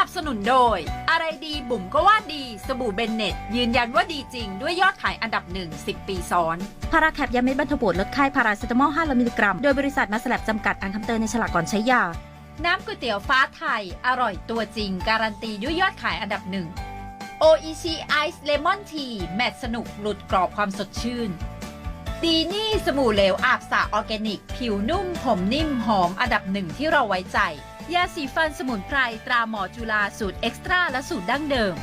นับสนุนโดย อะไรดีบุ๋มก็ว่าดี สบู่เบนเน็ต ยืนยันว่าดีจริงด้วยยอดขายอันดับหนึ่ง10 ปีซ้อน พาราแคปยาเม็ดบรรเทาปวดลดไข้พาราเซตามอล500มิลลิกรัม โดยบริษัทมาสแลบจำกัดอ่านคำเตือนในฉลากก่อนใช้ยา น้ำก๋วยเตี๋ยวฟ้าไทย อร่อยตัวจริง การันตีด้วยยอดขายอันดับหนึ่ง OEC Ice Lemon Tea แมตสนุกหลุดกรอบความสดชื่นดีนี่สบู่เหลวอาบสระออร์แกนิก ผิวนุ่มผมนิ่มหอมอันดับหนึ่งที่เราไว้ใจ ยาสีฟันสมุนไพรตราหมอจุฬาสูตรเอ็กซ์ตร้าและสูตรดั้งเดิม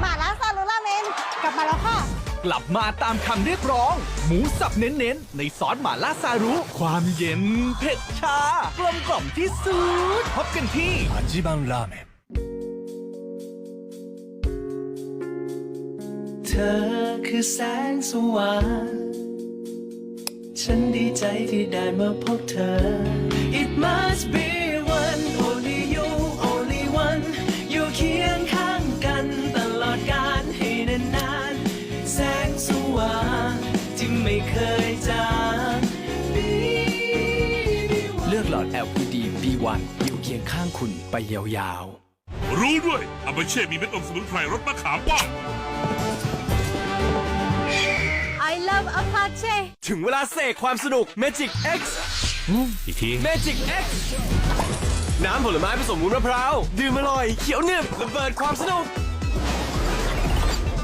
หมาล่าซาลูราเมน กลับมาแล้วค่ะ กลับมาตามคำเรียกร้อง หมูสับเน้นๆ ในซอสหม่าล่าซารุ ความเย็นเผ็ดชากลมกล่อมที่สุดพบกันที่อัจิบังราเมน เธอคือแสงสว่าง ฉันดีใจที่ได้มาพบเธอ It must be one only you only one อยู่เคียงข้างกันตลอดกาลให้นานๆ แสงสว่างที่ไม่เคยจางเลือกหลอด LED B1 อยู่เคียงข้างคุณไปยาวๆ รู้ด้วยอาเบเช่มีเม็ดอมสมุนไพรรสมะขามป้อม Apache ถึงเวลาเสกความสนุก Magic X อีกที Magic X น้ำผลไม้ผสมวุ้นมะพร้าว ดื่มอร่อยเขียวหนึบระเบิดความสนุก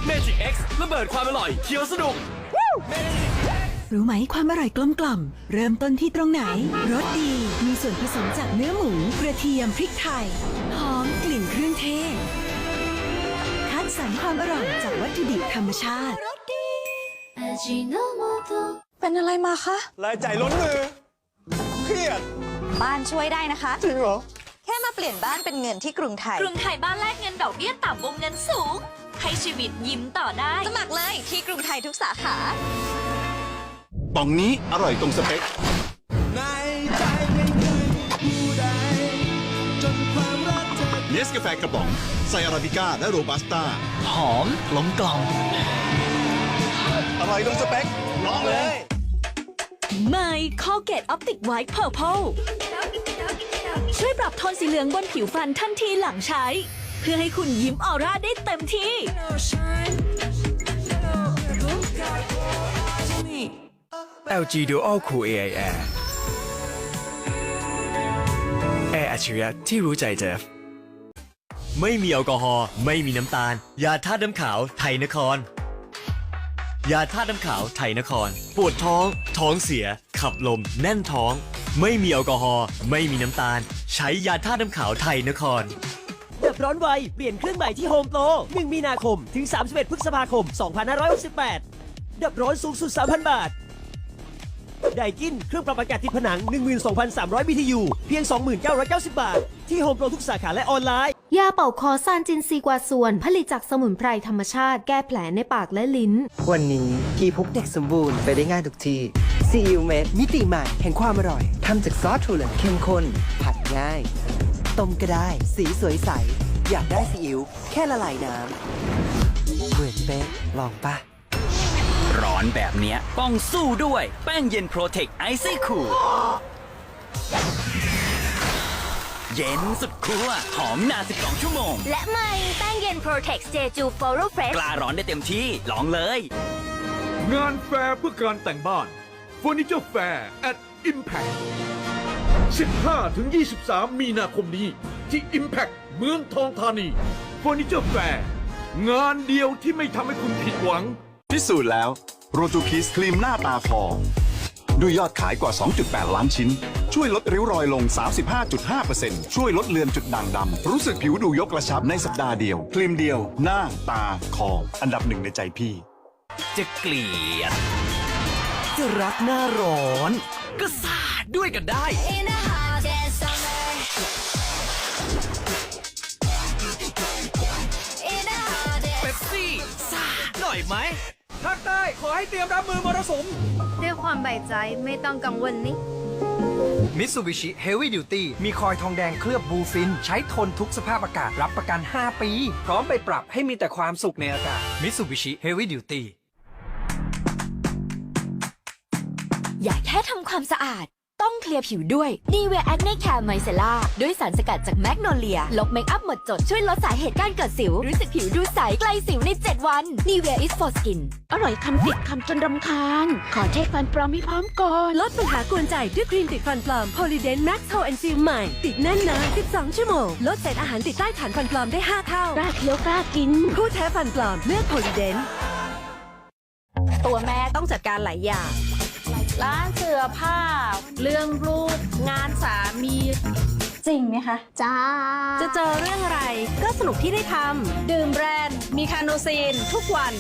Magic X ระเบิดความอร่อยเขียวสนุก รู้ไหมความอร่อยกลมกล่อม เริ่มต้นที่ตรงไหน รสดี มีส่วนผสมจากเนื้อหมู กระเทียมพริกไทย หอมกลิ่นเครื่องเทศ คัดสรรความอร่อยจากวัตถุดิบธรรมชาติ เป็นอะไรมาคะ รายจ่ายล้นมือ เครียด บ้านช่วยได้นะคะ จริงเหรอ แค่มาเปลี่ยนบ้านเป็นเงินที่กรุงไทย กรุงไทยบ้านแลกเงินดอกเบี้ยต่ำวงเงินสูง ให้ชีวิตยิ้มต่อได้ สมัครเลยที่กรุงไทยทุกสาขาป่องนี้อร่อยตรงสเปคเนสกาแฟกระป๋อง ใส่อาราบิก้าและโรบัสต้า หอมกลมกล่อม อร่อยตรงสเปคลองเลย ใหม่คอเกตออปติกไวท์เพอร์เพลช่วยปรับโทนสีเหลืองบนผิวฟันทันทีหลังใช้ เพื่อให้คุณยิ้มออร่าได้เต็มที่ LG Dual Cool AI Air แอร์อัจฉริยะที่รู้ใจเจฟไม่มีแอลกอฮอล์ไม่มีน้ำตาล ยาธาตุน้ำขาว ไทยนคร ยาธาตุน้ำขาวไทยนคร ปวดท้อง ท้องเสีย ขับลม แน่นท้อง ไม่มีแอลกอฮอล์ไม่มีน้ำตาล ใช้ยาธาตุน้ำขาวไทยนคร ดับร้อนไว เปลี่ยนเครื่องใหม่ที่โฮมโปร1มีนาคม ถึง 31พฤษภาคม 2568 ดับร้อนสูงสุด 3,000 บาท ไดกิน เครื่องปรับอากาศติดผนัง 12,300 BTU เพียง 2990 บาท ที่โฮมโปรทุกสาขาและออนไลน์ ยาเป่าคอซานจินซีกว่าส่วน ผลิตจากสมุนไพรธรรมชาติแก้แผลในปากและลิ้น วันนี้พี่พกเด็กสมบูรณ์ไปได้ง่ายทุกที่ซีอิ๊วเม็ดมิติใหม่แห่งความอร่อยทำจากซอสถั่วเหลืองเข้มข้นผัดง่ายต้มก็ได้สีสวยใส อยากได้ซีอิ๊วแค่ละลายน้ำเหมือนเป๊ะลองปะร้อนแบบเนี้ยต้องสู้ด้วยแป้งเย็นโปรเทคไอซี่คูล เย็นสุดคั่วหอมนาน12 ชั่วโมง และใหม่แป้งเย็น Protex Jeju f o r o Fresh กล้าร้อนได้เต็มที่ ลองเลย งานแฟร์เพื่อการแต่งบ้าน Furniture Fair at Impact 15ถึง23 มีนาคมนี้ ที่ Impact เมืองทองธานี Furniture Fair งานเดียวที่ไม่ทำให้คุณผิดหวัง พิสูจน์แล้ว โรจูคิสครีมหน้าตาฟองด้วยยอดขายกว่า 2.8 ล้านชิ้น ช่วยลดริ้วรอยลง 35.5%ช่วยลดเลือนจุดด่างดำ รู้สึกผิวดูยกกระชับในสัปดาห์เดียว ครีมเดียว หน้า ตา คอ อันดับหนึ่งในใจพี่ จะเกลียด จะรักหน้าร้อน ก็สาดด้วยกันได้เป๊ปซี่สาดหน่อยไหมภาคใต้ขอให้เตรียมรับมือมรสุม ด้วยความใบใจไม่ต้องกังวลนี่ มิตซูบิชิเฮฟวี่ดิวตี้มีคอยทองแดงเคลือบบูฟิน ใช้ทนทุกสภาพอากาศรับประกัน 5 ปี พร้อมไปปรับให้มีแต่ความสุขในอากาศมิตซูบิชิเฮฟวี่ดิวตี้อย่าแค่ทำความสะอาด ต้องเคลียร์ผิวด้วย n i v e a Acne Care Micellar ด้วยสารสกัดจากแมกโนเลีย ลบเมคอัพหมดจดช่วยลดสาเหตุการเกิดสิว รู้สึกผิวดูใสไกลสิวใน 7 วัน n i v e a is for skin อร่อยคำติดคำจนรำคาญ ขอเช็คฟันปลอมให้พร้อมก่อน ลดปัญหากวนใจด้วยครีมติดฟันปลอม Polydent Max Hold and Seal ใหม่ ติดแน่นนาน12 ชั่วโมง ลดเศษอาหารติดใต้ฐานฟันปลอมได้ 5 เท่ากล้าเคี้ยวกล้ากินคู่แท้ฟันปลอมเลือก Polydent ตัวแม่ต้องจัดการหลายอย่าง ร้านเสื้อผ้า เรื่องลูกงานสามี จริงไหมคะ จ้า จะเจอเรื่องอะไรก็สนุกที่ได้ทำดื่มแบรนด์มีคาโนซีนทุกวัน